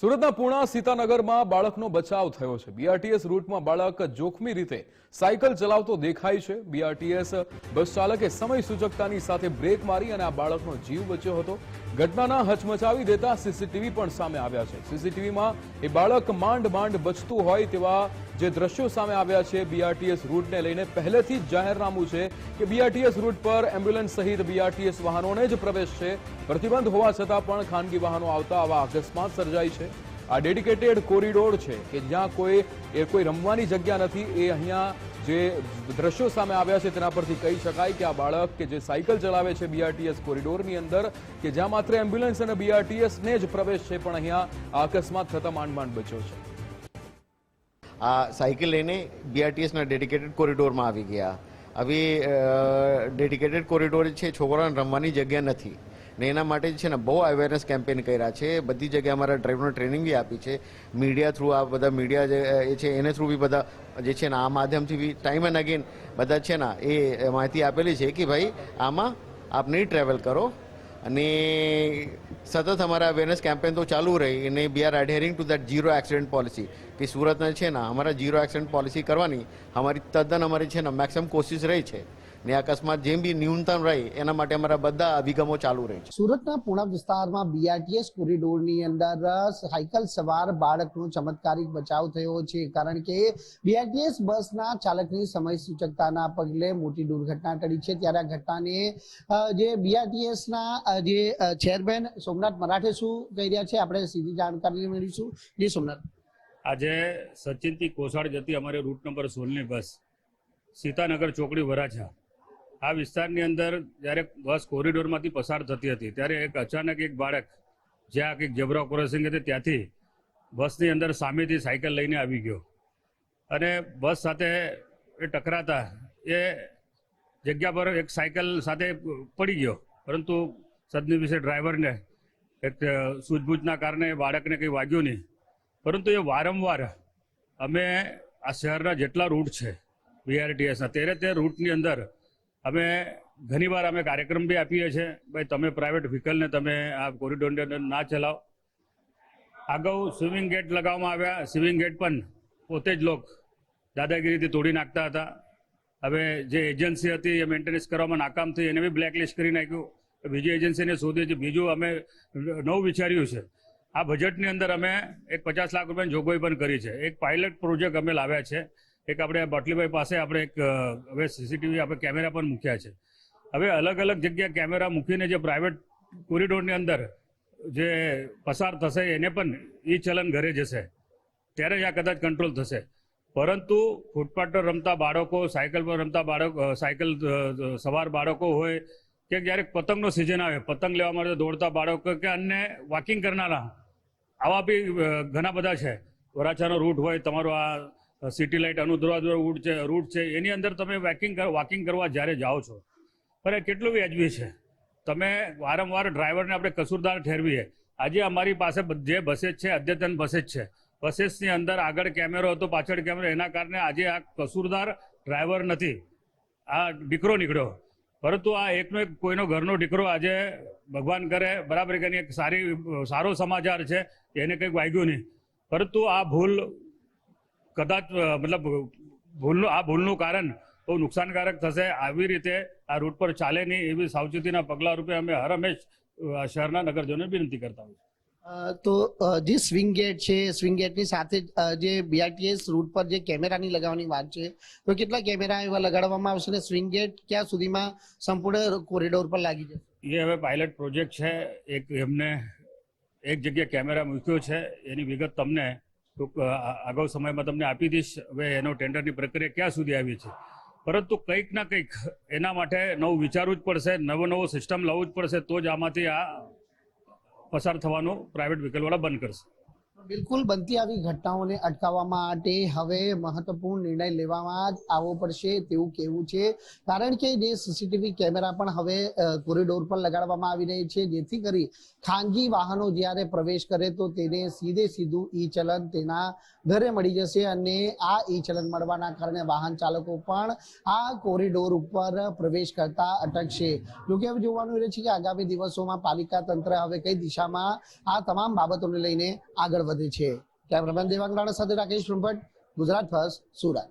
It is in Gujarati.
સુરતના પૂણા સીતાનગરમાં બાળકનો બચાવ થયો છે. બીઆરટીએસ રૂટમાં બાળક જોખમી રીતે સાયકલ ચલાવતો દેખાય છે. બીઆરટીએસ બસ ચાલકે સમય સૂચકતાની સાથે બ્રેક મારી અને આ બાળકનો જીવ બચ્યો હતો. ઘટનાના હચમચાવી દેતા સીસીટીવી પણ સામે આવ્યા છે. સીસીટીવીમાં એ બાળક માંડ માંડ બચતું હોય તેવા જે દ્રશ્યો સામે આવ્યા છે બીઆરટીએસ રૂટને લઈને પહેલેથી જ જાહેરનામું છે કે બીઆરટીએસ રૂટ પર એમ્બ્યુલન્સ સહિત બીઆરટીએસ વાહનોને જ પ્રવેશ છે. પ્રતિબંધ હોવા છતાં પણ ખાનગી વાહનો આવતા આવા અકસ્માત સર્જાય છે. આ ડેડિકેટેડ કોરિડોર છે કે જ્યાં કોઈ એ કોઈ રમવાની જગ્યા નથી, એ અહીંયા જે દ્રશ્યો સામે આવ્યા છે તેના પરથી કહી શકાય કે આ બાળક કે જે સાયકલ ચલાવે છે બીઆરટીએસ કોરિડોરની અંદર, કે જ્યાં માત્ર એમ્બ્યુલન્સ અને બીઆરટીએસને જ પ્રવેશ છે, પણ અહીંયા આ અકસ્માત થતા માંડ માંડ બચ્યો છે. આ સાયકલ લઈને બીઆરટીએસના ડેડિકેટેડ કોરિડોરમાં આવી ગયા. હવે ડેડિકેટેડ કોરિડોર છે, છોકરાઓને રમવાની જગ્યા નથી. ને એના માટે છે ને બહુ અવેરનેસ કેમ્પેન કર્યા છે. બધી જગ્યાએ અમારા ડ્રાઈવરને ટ્રેનિંગ બી આપી છે. મીડિયા થ્રુ આ બધા મીડિયા જે છે, એને થ્રુ બી બધા, જે છે ને આ માધ્યમથી બી ટાઈમ એન્ડ અગેન બધા છે ને એ માહિતી આપેલી છે કે ભાઈ, આમાં આપ નહીં ટ્રાવેલ કરો. અને સતત અમારા અવેરનેસ કેમ્પેન તો ચાલુ રહી અને we are adhering to that zero accident policy કે સુરતના છે ને, અમારા જીરો એક્સિડન્ટ પોલિસી કરવાની અમારી તદ્દન અમારી છે ને મેક્સિમમ કોશિશ રહી છે. ને અકસ્માત જેમ બી ન્યૂનતમ રહે એના માટે અમારા બધા અભિગમો ચાલુ રહે છે. સુરતના પૂણા વિસ્તારમાં બીઆરટીએસ કોરિડોરની અંદર સાયકલ સવાર બાળકનો ચમત્કારિક બચાવ થયો છે. કારણ કે બીઆરટીએસ બસના ચાલકની સમય સૂચકતાના પગલે મોટી દુર્ઘટના ટળી છે. ત્યારે આ ઘટનાને જે બીઆરટીએસના જે ચેરમેન સોમનાથ મરાઠે શું કહી રહ્યા છે આપણે સીધી જાણકારી મેળવીશું. જી સોમનાથ. આજે સચિનથી કોસાડ જતી અમારી રૂટ નંબર સોળની બસ સીતાનગર ચોકડી વરાછા. આ વિસ્તારની અંદર જ્યારે બસ કોરિડોરમાંથી પસાર થતી હતી, ત્યારે એક અચાનક એક બાળક, જ્યાં કંઈક જબરા ક્રોસિંગ હતી ત્યાંથી બસની અંદર સામેથી સાયકલ લઈને આવી ગયો. અને બસ સાથે એ ટકરાતા એ જગ્યા પર એક સાયકલ સાથે પડી ગયો. પરંતુ સદની વિશે ડ્રાઈવરને એક સૂઝબૂછના કારણે બાળકને કંઈ વાગ્યું નહીં. પરંતુ એ વારંવાર અમે આ શહેરના જેટલા રૂટ છે બીઆરટીએસના તેરે તે રૂટની અંદર અમે ઘણીવાર અમે કાર્યક્રમ બી આપીએ છીએ. ભાઈ, તમે પ્રાઇવેટ વ્હીકલને તમે આ કોરિડોરની અંદર ના ચલાવો. અગાઉ સ્વિમિંગ ગેટ લગાવવામાં આવ્યા. સ્વિમિંગ ગેટ પણ પોતે જ લોક દાદાગીરીથી તોડી નાખતા હતા. હવે જે એજન્સી હતી એ મેન્ટેનન્સ કરવામાં નાકામ થઈ, એને બી બ્લેકલિસ્ટ કરી નાખ્યું. બીજી એજન્સીને શોધી છે. બીજું અમે નવું વિચાર્યું છે. આ બજેટની અંદર અમે એક પચાસ લાખ રૂપિયાની જોગવાઈ પણ કરી છે. એક પાયલટ પ્રોજેક્ટ અમે લાવ્યા છે. એક આપણે બટલીભાઈ પાસે આપણે એક હવે સીસીટીવી આપણે કેમેરા પણ મૂક્યા છે. હવે અલગ અલગ જગ્યા કેમેરા મૂકીને જે પ્રાઇવેટ કોરિડોરની અંદર જે પસાર થશે એને પણ ઈ ચલન ઘરે જશે. ત્યારે જ આ કદાચ કંટ્રોલ થશે. પરંતુ ફૂટપાથ પર રમતા બાળકો, સાયકલ પર રમતા બાળકો સાયકલ સવાર બાળકો હોય કે ક્યારેક પતંગનો સિઝન આવે, પતંગ લેવા માટે દોડતા બાળકો કે અન્ય વોકિંગ કરનારા, આવા બી ઘણા બધા છે. વરાછાનો રૂટ હોય, તમારો આ સિટી લાઇટ અનુદ્રવા રૂટ છે રૂટ છે, એની અંદર તમે વોકિંગ વોકિંગ કરવા જ્યારે જાઓ છો પણ એ કેટલું વ્યાજબી છે. તમે વારંવાર ડ્રાઈવરને આપણે કસૂરદાર ઠેરવીએ. આજે અમારી પાસે જે બસેસ છે, અદ્યતન બસેજ છે બસેસની અંદર આગળ કેમેરો હતો, પાછળ કેમેરો એના કારણે આજે આ કસૂરદાર ડ્રાઈવર નથી. આ દીકરો નીકળ્યો. પરંતુ આ એકનો એક, કોઈનો ઘરનો દીકરો આજે ભગવાન કરે, બરાબર કે એક સારી, સારો સમાચાર છે, એને કંઈક વાગ્યું નહીં. પરંતુ આ ભૂલ કદાચ મતલબ ભૂલનું આ ભૂલનું કારણ બહુ નુકસાનકારક થશે. આવી રીતે આ રૂટ પર ચાલે નહીં એવી સાવચેતીના પગલાં રૂપે અમે હર હંમેશ શહેરના નગરજનોને વિનંતી કરતા હોઈએ તો જે સ્વિંગ ગેટ છે સ્વિંગ ગેટની સાથે જ, જે બીઆરટીએસ રૂટ પર જે કેમેરાની લગાવવાની વાત છે તો કેટલા કેમેરા એવા લગાડવામાં આવશે ને સ્વિંગ ગેટ ક્યાં સુધીમાં સંપૂર્ણ કોરિડોર પર લાગી જશે? એ હવે પાયલટ પ્રોજેક્ટ છે. એક એમને એક જગ્યાએ કેમેરા મૂક્યો છે. એની વિગત તમને ટૂંક અગાઉ સમયમાં તમને આપી દઈશ. હવે એનો ટેન્ડરની પ્રક્રિયા ક્યાં સુધી આવી છે? પરંતુ કંઈક ના કંઈક એના માટે નવું વિચારવું જ પડશે, નવો નવો સિસ્ટમ લાવવું જ પડશે, તો જ આમાંથી આ પસાર થવાનું પ્રાઇવેટ વ્હીકલવાળા બંધ કરશે. બિલકુલ બનતી આવી ઘટનાઓને અટકાવવા માટે હવે મહત્વપૂર્ણ નિર્ણય લેવામાં જ આવવો પડશે તેવું કહેવું છે. કારણ કે જે સીસીટીવી કેમેરા પણ હવે કોરિડોર પર લગાડવામાં આવી રહી છે. જેથી કરી ખાનગી વાહનો જ્યારે પ્રવેશ કરે તો તેને સીધે સીધું ઈ ચલન તેના ઘરે મળી જશે અને આ ઈ ચલન મળવાના કારણે વાહન ચાલકો પણ આ કોરિડોર ઉપર પ્રવેશ કરતા અટકશે. જોકે હવે જોવાનું રહે છે કે આગામી દિવસોમાં પાલિકા તંત્ર હવે કઈ દિશામાં આ તમામ બાબતોને લઈને આગળ વધે છે. કેમેરામેન દેવાંગ રાણા સાથે રાકેશ બ્રહ્મભટ્ટ ગુજરાત ફર્સ્ટ સુરત.